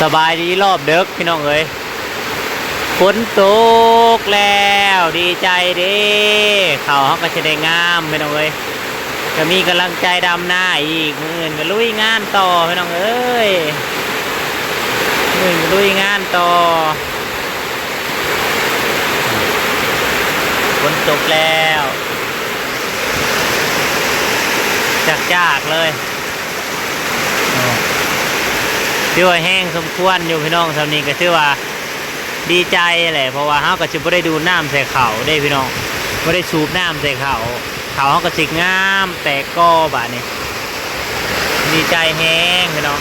สบายดีรอบเด็กพี่น้องเอ้ยฝนตกแล้วดีใจด้เขาเขาก็จะได้งามพี่น้องเอ้ยจะมีกำลังใจดำหน้าอีกมืออื่นก็ลุยงานต่อพี่น้องเอ้ยมืออื่นก็ลุยงานต่อฝนตกแล้วจากจากเลย ชื่อว่าแห้งสมควรอยู่พี่น้องทำนี้ก็ชื่อว่าดีใจแหละเพราะว่าเขาก็จะไม่ได้ดูน้ำใส่เขาได้พี่น้องไม่ได้สูบน้ำใส่เขาเขาเขาก็สิงามแต่ก็บาดนี้ดีใจแห้งพี่น้อง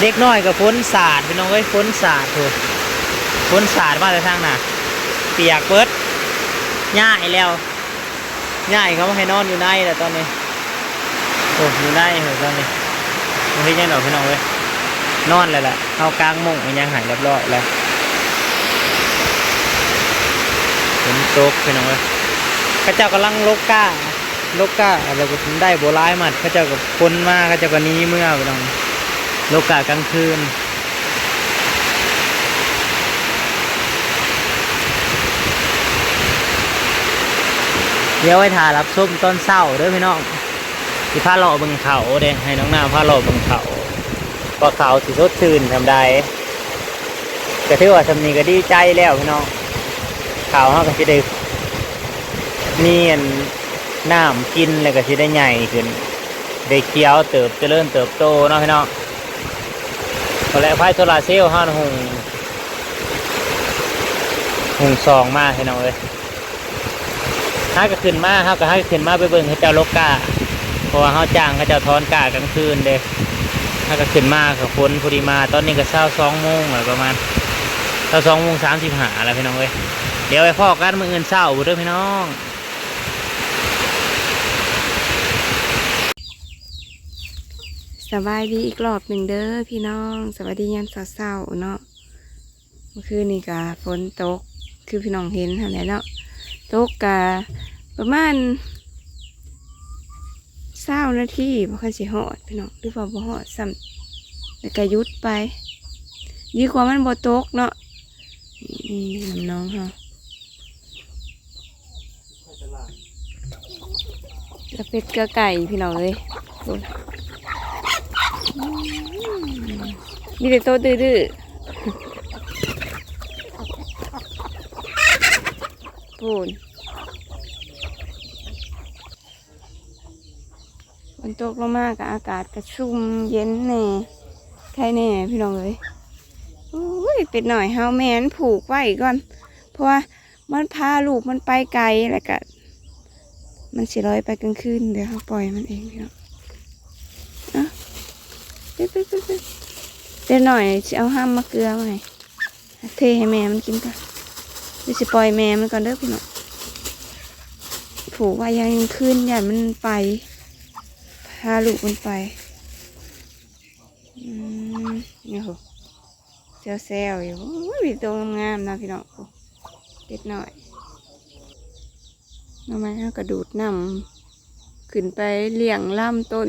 เล็กน้อยกับฝนสาดพี่น้องเอ้ยฝนสาดถูกฝนสาดมาแต่ทางน่ะเปียกเปิดง่ายแล้วง่ายเขาให้นอนอยู่ในแต่ตอนนี้โอ้อยู่ในเหรอตอนนี้ มันเป็นยังดอกพี่น้องเว้ยนอนเลยแหละเอากลางมุ้งมันยังหายเรียบร้อยแล้วฝนตกพี่น้องเว้ยเข้าเจ้ากำลังลกก้าลกก้าอะไรก็ได้โบร้ายมัดเข้าเจ้ากับคนมาเข้าเจ้าก็หนี้เมื่อพี่น้องลกก้ากลางคืนเดี๋ยวไว้ถ่ายรับส้มต้นเศร้าเด้อพี่น้อง ที่พาเราเบิ่งเขาเด้ให้น้องน้าพาเราเบิ่งเขาก็เขาสิสดชื่นทำได้ก็ถือว่าทำนี้ก็ดีใจแล้วพี่น้องเขาเขาก็สิได้มีอันน้ำกินแล้วก็สิได้ใหญ่ขึ้นได้เคี้ยวเติบเจริญเติบโตเนาะพี่น้องก็แล้วไฟโซลาเซลล์ห้าหงหงซองมากพี่น้องเลยห้าก็ขึ้นมาห้าก็ให้ขึ้นมาไปเบิ่งให้เจ้าโลกา ราะว่าเขาจ้างเขาจะทอนกากลางคืนเด้ถ้าก็ขึ้นมากับฝนพอดีมาตอนนี้ก็เช้าสองโมงอะไรประมาณเช้าสองโมงสามสิบห้าแล้วพี่น้องเว้ยเดี๋ยวไปพ่อกันมืออื่นเช้าบุเด้อพี่น้องสบายดีอีกรอบหนึ่งเด้อพี่น้องสวัสดียามเศร้าๆเนาะเมื่อคืนนี่กะฝนตกคือพี่น้องเห็นทำไหนเนาะตกกะประมาณ เศร้านาทีพอคันสิหอดพี่น้องหรือว่าบ่หอดซ้ำแล้วก็ยุดไปดีกว่ามันบ่ตกเนาะนี่น้องเฮากระเป็ดกระไก่พี่น้องเลยดูมีแต่โตดื้อปูน นตกลงมากกับอากาศกระชุ่มเย็นแน่ใครแน่พี่น้องเอ้ยอุ้ยเป็ดหน่อยเฮาแมนผูกไว้ก่อน เพราะว่ามันพาลูกมันไปไกลแล้วก็มันสิลอยไปกลางคืนเดี๋ยวเขาปล่อยมันเองพี่น้องอะไปไปไปไปเดี๋ยวหน่อยจะเอาห้ามมะเกลือมาให้เทให้แม่มันกินก่อนเดี๋ยวจะปล่อยแม่มันก่อนเด้อพี่น้องผูกไว้ยังขึ้นอย่ามันไปาลูกมันไปเนี่ยโหเซลเซลอยู่โอ้ยมีตัวงามนะพี่น้องเด็กหน่อยทำไมเอากระดูดนำขึ้นไปเลี้ยงล่ำต้น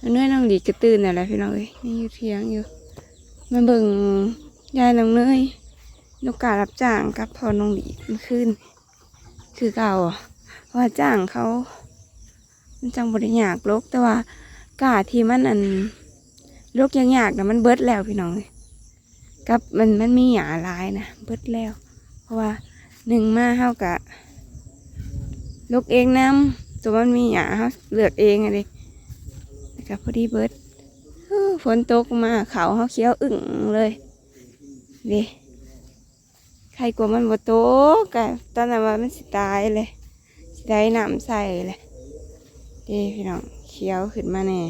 อันนี้น้องดีกระตื่นน่ะแหละพี่น้องเอ้ยยังอยู่เทียงอยู่มาเบิ่งยายน้องเนยนกการับจ้างกับพอน้องดีมื่อคืนคือเก่าอะเพราว่าจ้างเขา มันจังบริยากลกแต่ว่ากาที่มันอันลกยังยากนะมันเบิดแล้วพี่น้องเอ้ยกับมันมันมีหยาลายนะเบิดแล้ว เพราะว่าหนึ่งมาเฮากะลกเองน้ำตัวมันมีหยาเฮาเลือกเองอะดินะครับพอดีเบิดฝนตกมาเขาเขาเขียวอึ่งเลยเดิใครกลัวมันบ่ตกกะตอนนั้นว่ามันสิตายเลยสิได้น้ำใส่เลย เดิพี่น้องเขียวขึ้นมาแน่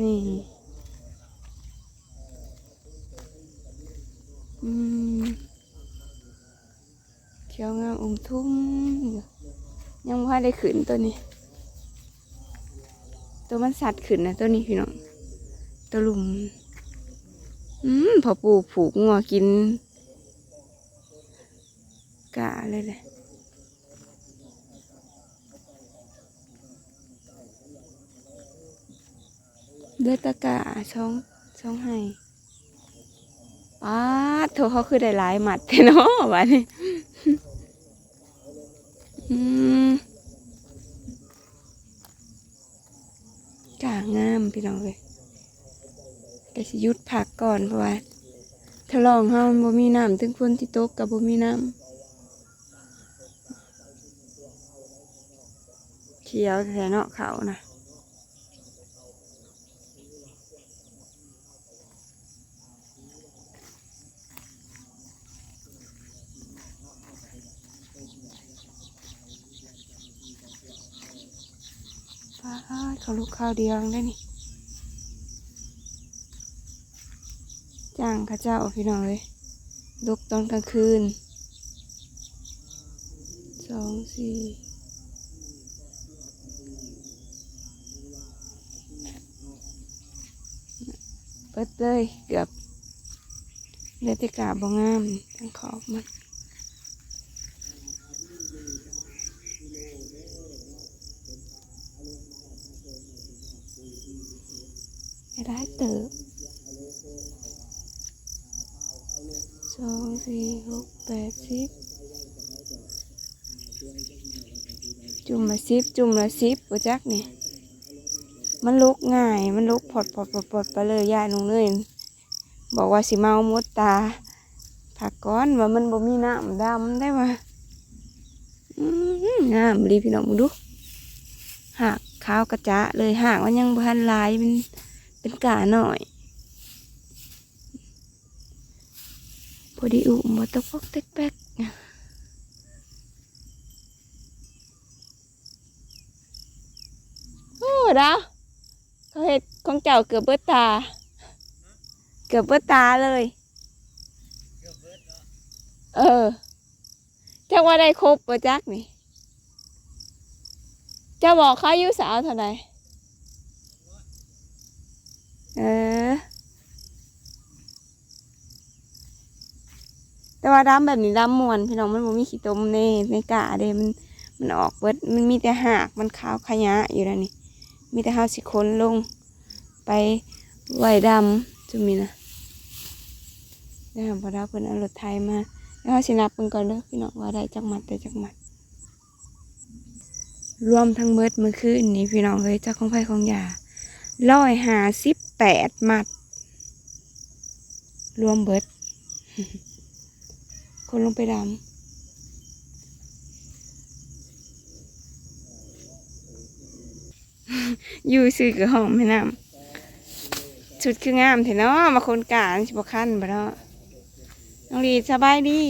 นี่ อืม เขียวงามอุ้มทุ่มยังว่าได้ขืนตัวนี้ ตัวมันสัตว์ขืนนะตัวนี้พี่น้อง ตัวลุม อืมพอปูผูกงัวกิน กะเลยเลย ดือดตะกะช่องช่องให้ป้าโถเขาคือได้หลายหมัดเนาะวันนี้อืมกางามพี่น้องเลยก็สิยุดผักก่อนเพราะว่าถ้าลองเฮามบ่มีน้ำถึงฝนที่ตกกับบ่มีน้ำเขียวแท้เนาะเขานะฟ้า เขาลูกข้าวเดียวได้นี่จ้างข้าเจ้าพี่น้องเลยลุกตอนกลางคืนสองสี่เปิดเลยเกือบเลติกาบงามทั้งขอบมัน ไม่ได้เติบสองสี่หกแปด สิบจุ่มละสิบจุ่มละสิบปจักนี่มันลุกง่าย มันลุกพอดพอดพอดพอดไปเลยยายลงเลยบอกว่าสิเมามดตาผักก้อนว่ามันบ่มีน้ำดำได้ว่าอื้อหืองามรีพี่น้องมึงดูหากขาวกระจะเลยหากมันยังพันลายมันเป็นกาหน่อย พอดีอุ่มบ่ตกปอกเต็กแป๊กโอ้ดาวเขาเห็ดของเจ้าเกือบเบิดตา เกือบเบิดตาเลย เออจักว่าได้ครบปะจักนี่เจะบอกเขาอายุสาวเท่าไหร่เออ แต่ว่าดำแบบนี้ดำมวนพี่น้องมันบ่มีขี้ตมเน่ในกะเด้มันมันออกเบิดมันมีแต่หากมันขาวขยะอยู่แล้วนี่ มีแต่เฮาสิคนลง ไปไหวดำจุมีนะได้วพอดาเพิ่นเอารถไทยมาแล้วเฮาสินับเพิ่นก่อนเด้อพี่น้องว่าได้จักหมัดได้จักหมัด รวมทั้งเบิดมื่อคืนนี้พี่น้องเฮ้ยจักของไผของยาร้อยหาสิบแปดมัด รวมเบิด คนลงไปดำอยู่ซื้อกับห้องแม่น้ำชุดคืองามเถอะเนาะมาคนกลางสิบคันบ่เนาะน้องลีสบายดี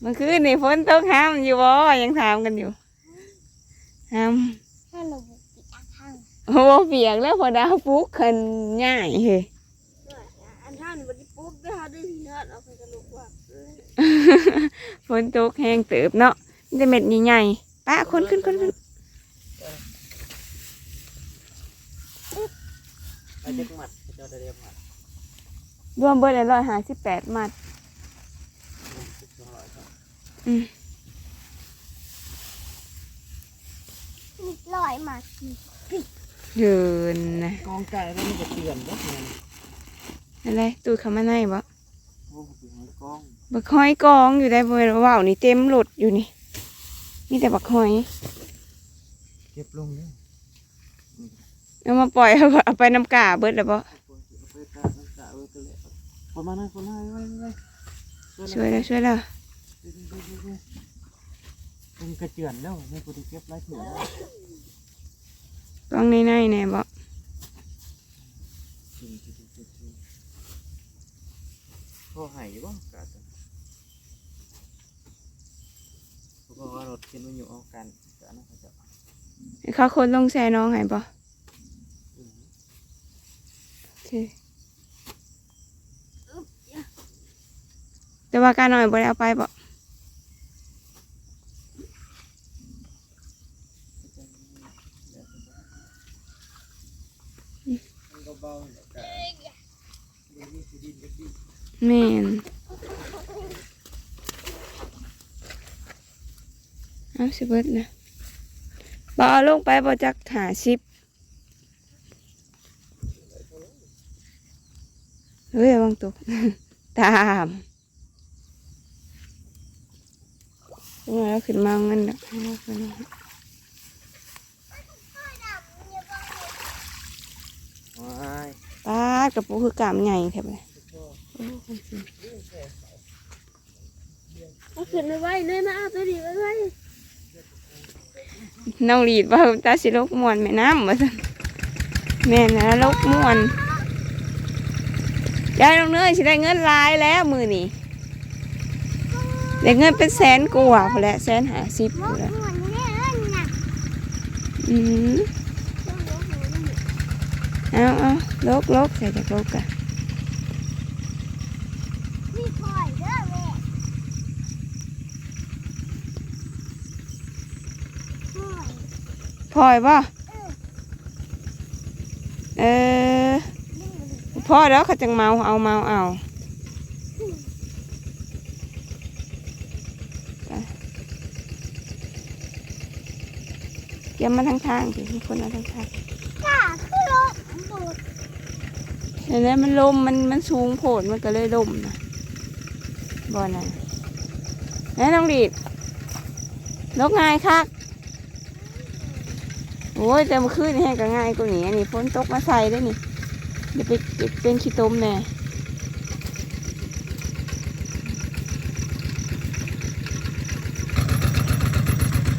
เมื่อคืนนี่ฝนตกห้ามอยู่บ่ยังถามกันอยู่ห้ามถ้าเราบุกปิดอาคังโอ้เปียกแล้วพอดาวปลุกขึ้นง่ายเฮ้ย ด้วยอันท่านวันนี้ปุ๊บได้เขา ได้ทีนอดเอาไปกระลุกว่าเอ้ยฝนตกแห้งเติบเนาะมีแต่เม็ดใหญ่ๆป้าคนขึ้นคนขึ้นไอ้เด็กหมัดเจ้าเด็กหมัดรวมเบิดร้อยห้าสิบแปดมัดอืมมีลอยมาสิเดินนะกองไก่แล้วมันจะเตือนบ่แม่นอะไรตูดเขามาในบ่โอ้โหกอง บักหอยกองอยู่ได้บ่เวลาว่าวนี่เต็มรถอยู่นี่มีแต่บักหอย เก็บลงเนี่ยเอามาปล่อยเอาเอาไปน้ำกาเบิดแล้วบ่ไปกะน้ำกะเออกันเลยประมาณนั้นคนให้ไว้ไว้ช่วยแล้วช่วยแล้วมันกระเจือนแล้วไม่กูได้เก็บไล่เถื่อนกองในในๆแน่บ่พ่ อหายบ่กะเขาบอกว่ารถเข็นมันอยู่เอากันกะนะเขาจะให้เขาคนลงแซ่น้องให้บ่โอเค แต่ว่าการหน่อยบ่ได้เอาไปบ่มันก็เบาเนี่ย แม่นเอาสิเบิดนะบอาลงไปบ่จักหาสิบเฮ้ยวางตก ตามมาแล้วขึ้นมาเงินดักให้ากระปุกคือกามใหญ่แค่ไหน เอาขึ้นไปไว้เลยนะเอาตัวดีไว้ไว้น้องรีดว่าตาสิลกมวนแม่น้ำมาสั่นแม่นะลกมวนยายน้องเนยสิได้เงินลายแล้วมือนี่ได้เงินเป็นแสนกว่าพอแล้วแสนหาสิบพอแล้วอืมต้อเอาเอาลกลกใส่จากลกอะนี่คอยเด้อแม่ค อยพลอยป่ะเออพ่อแล้วเขาจังเมาเอาเมาเอาเกี่ยมมาทางทางสิมีคนมาทางทางจ้าคือรถบูดเห็นไหมมันลมมันมันสูงโผดมันก็เลยลมนะบอน่ะแม่ต้องดีดลกง่ายคัก โอ้ยแต่เมื่อคืนนี่แห้งก็ง่ายกว่านี้อันนี้ฝนตกมาใส่ได้นี่เดี๋ยวไปเก็บเป็นขี้ต้มแน่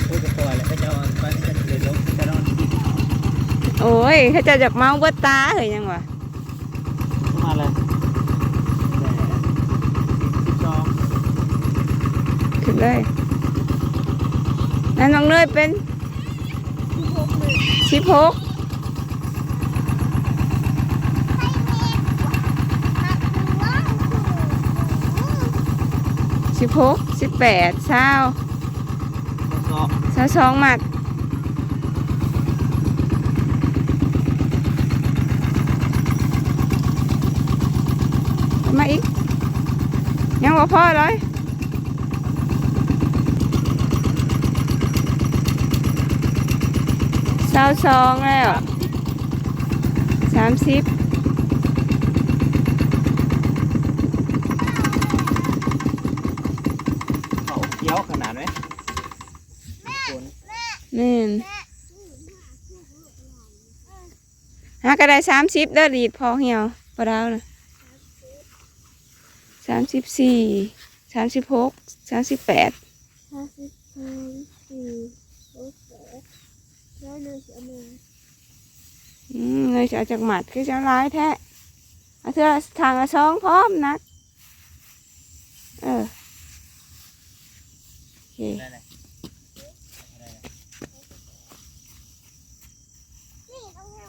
พูดจะปล่อยแล้วก็จะเอาไปจะเลยลงจะนอนที่โอ้ยเขาจะจากเมาเบิดตาเหรอยังวะมาเลยสิบสองขึ้นเลยนั่นน้องเนยเป็นที่พกมือ สิบหกสิบหกสิบแปดเช้าเช้าสองหมัดมาอีก ยังว่าพ่อเลยเช้าสองแล้วสามสิบเขาเกี้ยวขนาดไหมคนนี่นหากระได้สามสิบเด้อดีดพอเหี่ยวพอดาวนะสามสิบสี่สามสิบหกสามสิบแปดห้าสิบสามสี่หกแปด แล้วหนึ่งสิบหนึ่งอืมเลยจะเอาจากหมัดคือจะร้ายแท้เอาเธอทางละสองพร้อมนัก เออโอเคได้เลยนี่ต้องให้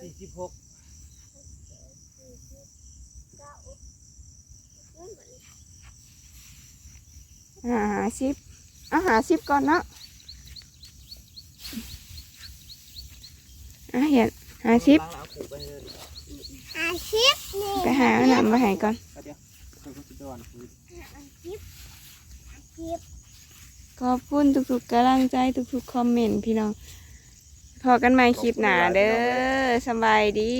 สี่สิบหกเก้าเริ่มเหมือนอ่าหาสิบเอาหาสิบก่อนเนาะ อะเห็นหาสิบล้างแล้วเอาขู่ไปเลยอาชีพนี่ไปหาอันนั้นมาให้ก่อนเดี๋ยวคุยกับพี่ดอนคุยอาชีพอาชีพขอบคุณทุกๆกำลังใจทุกๆคอมเมนต์พี่น้องพอกันใหม่คลิปหน้าเด้อสำบายดี